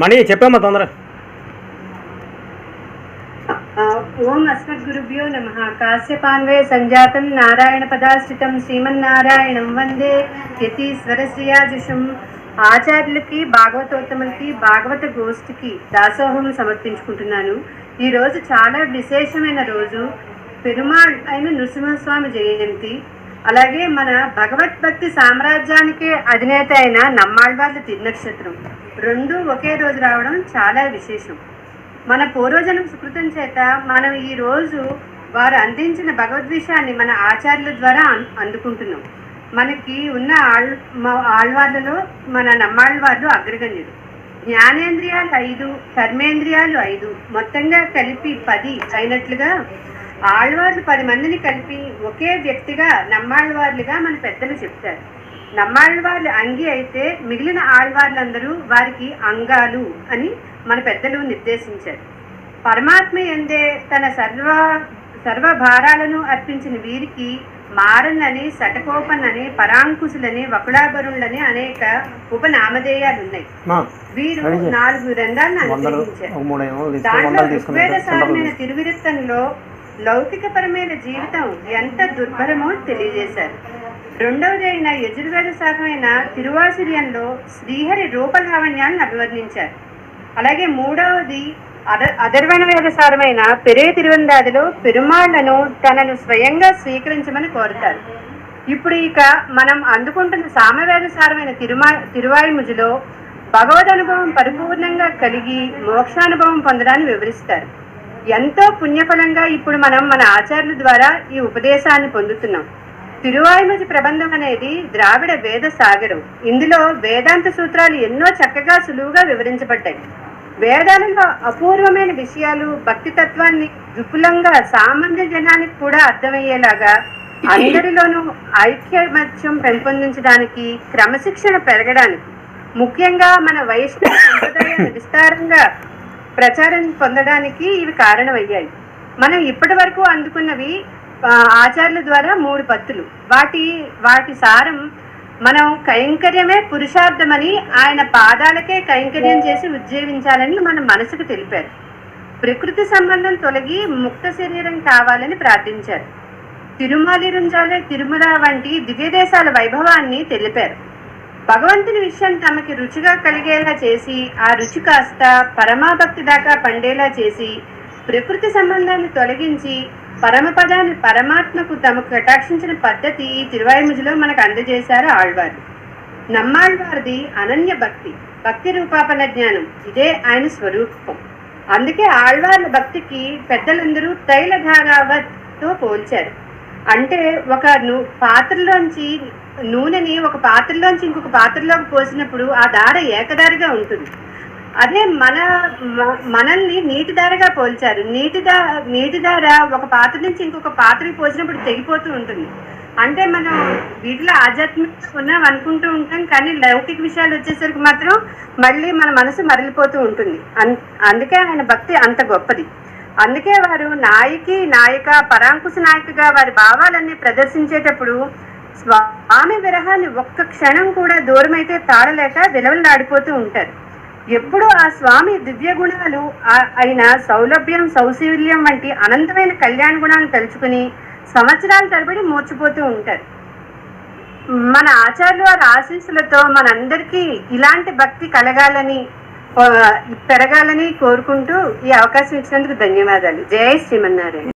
మణి చెప్పమ్మా తొందర ఓం అస్మద్గురుభ్యో నమ. కాశ్యపాన్వే సంజాతం నారాయణ పదాశ్రితం శ్రీమన్నారాయణం వందే. యతీశ్వరశ్రియాజుషం ఆచార్యులకి భాగవతోత్తములకి భాగవత గోష్ఠికి దాసోహం సమర్పించుకుంటున్నాను. ఈ రోజు చాలా విశేషమైన రోజు. పెరుమాళ్ అయిన నృసింహస్వామి జయంతి. అలాగే మన భగవద్భక్తి సామ్రాజ్యానికి అధినేత అయిన నమ్మాళ్వార్ల తిరునక్షత్రం రెండు ఒకే రోజు రావడం చాలా విశేషం. మన పూర్వజనం సుకృతం చేత మనం ఈ రోజు వారు అందించిన భగవద్విషయాన్ని మన ఆచార్యుల ద్వారా అందుకుంటున్నాం. మనకి ఉన్న ఆళ్ మ- ఆళ్వార్లలో మన నమ్మాళ్వార్లు అగ్రగణ్యుడు జ్ఞానేంద్రియాలు ఐదు కర్మేంద్రియాలు ఐదు మొత్తంగా కలిపి పది అయినట్లుగా ఆళ్వార్లు పది మందిని కలిపి ఒకే వ్యక్తిగా నమ్మాళ్వార్లుగా మన పెద్దలు చెప్తారు. నమ్మాళ్వార్లు అంగి అయితే మిగిలిన ఆళ్వార్లందరూ వారికి అంగాలు అని మన పెద్దలు నిర్దేశించారు. పరమాత్మ ఎందే తన సర్వ సర్వ భారాలను అర్పించిన వీరికి మారన్నని శటకోపనని పరాంకుశులని వకుడాభరులని అనేక ఉపనామధేయాలు ఉన్నాయి వీరు. నాలుగు రంగాలను తీసుకో దాంట్లో ఋగ్వేదసారమైన తిరువిరుత్తంలో లౌకికపరమైన జీవితం ఎంత దుర్భరమో తెలియజేశారు. రెండవది అయిన యజుర్వేద శాఖమైన తిరువాసిర్యంలో శ్రీహరి రూపలావణ్యాలను అభివర్ణించారు. అలాగే మూడవది అద అధర్వణ వేద సారమైన పెరే తిరువందాదిలో పెరుమాళ్ళను తనను స్వయంగా స్వీకరించమని కోరుతారు. ఇప్పుడు ఇక మనం అందుకుంటున్న సామవేద సారమైన తిరుమా తిరువాయుముజులో భగవద్ అనుభవం పరిపూర్ణంగా కలిగి మోక్షానుభవం పొందడాన్ని వివరిస్తారు. ఎంతో పుణ్యఫలంగా ఇప్పుడు మనం మన ఆచార్యుల ద్వారా ఈ ఉపదేశాన్ని పొందుతున్నాం. తిరువాయుమతి ప్రబంధం అనేది ద్రావిడ వేద సాగరం ఇందులో వేదాంత సూత్రాలు ఎన్నో చక్కగా సులువుగా వివరించబడ్డాయి. వేదాలలో అపూర్వమైన విషయాలు భక్తి తత్వాన్ని విపులంగా సామాన్య జనానికి కూడా అర్థమయ్యేలాగా అందరిలోనూ ఐక్యమత్యం పెంపొందించడానికి క్రమశిక్షణ పెరగడానికి ముఖ్యంగా మన వైష్ణవ సంప్రదాయాన్ని విస్తారంగా ప్రచారం పొందడానికి ఇవి కారణమయ్యాయి. మనం ఇప్పటి వరకు అందుకున్నవి ఆచార్యుల ద్వారా మూడు పత్తులు. వాటి వాటి సారం మనం కైంకర్యమే పురుషార్థమని ఆయన పాదాలకే కైంకర్యం చేసి ఉజ్జీవించాలని మన మనసుకు తెలిపారు. ప్రకృతి సంబంధం తొలగి ముక్త శరీరం కావాలని ప్రార్థించారు. తిరుమలి రుంజాలే తిరుమల వంటి దివ్యదేశాల వైభవాన్ని తెలిపారు. భగవంతుని విషయం తమకి రుచిగా కలిగేలా చేసి ఆ రుచి కాస్త పరమాభక్తి దాకా పండేలా చేసి ప్రకృతి సంబంధాన్ని తొలగించి పరమపదాన్ని పరమాత్మకు తమకు కటాక్షించిన పద్ధతి తిరువాయుముజులో మనకు అందజేశారు ఆళ్వారు. నమ్మాళ్వారిది అనన్య భక్తి భక్తి రూపాపన జ్ఞానం. ఇదే ఆయన స్వరూపం. అందుకే ఆళ్వార్ల భక్తికి పెద్దలందరూ తైలధారావత్తో పోల్చారు. అంటే ఒక ను పాత్రలోంచి నూనెని ఒక పాత్రలోంచి ఇంకొక పాత్రలోకి పోసినప్పుడు ఆ దార ఏకదారిగా ఉంటుంది. అదే మన మనల్ని నీటి దారగా పోల్చారు. నీటి దా నీటి దార ఒక పాత్ర నుంచి ఇంకొక పాత్రకి పోసినప్పుడు తెగిపోతూ ఉంటుంది. అంటే మనం వీటిలో ఆధ్యాత్మిక ఉన్నాం అనుకుంటూ ఉంటాం కానీ లౌకిక విషయాలు వచ్చేసరికి మాత్రం మళ్ళీ మన మనసు మరలిపోతూ ఉంటుంది. అన్- అందుకే ఆయన భక్తి అంత గొప్పది. అందుకే వారు నాయకి నాయక పరాంకుశ నాయకగా వారి భావాలన్నీ ప్రదర్శించేటప్పుడు స్వామి విరహాన్ని ఒక్క క్షణం కూడా దూరమైతే తాళలేక విలవలాడిపోతూ ఉంటారు. ఎప్పుడు ఆ స్వామి దివ్య గుణాలు ఆ- అయిన సౌలభ్యం సౌశీల్యం వంటి అనంతమైన కళ్యాణ గుణాలను తలుచుకుని సంవత్సరాల తరబడి మూర్చిపోతూ ఉంటారు. మన ఆచార్యుల వారి ఆశీస్సులతో మనందరికీ ఇలాంటి భక్తి కలగాలని పెరగాలని కోరుకుంటూ ఈ అవకాశం ఇచ్చినందుకు ధన్యవాదాలు. జై శ్రీమన్నారాయణ.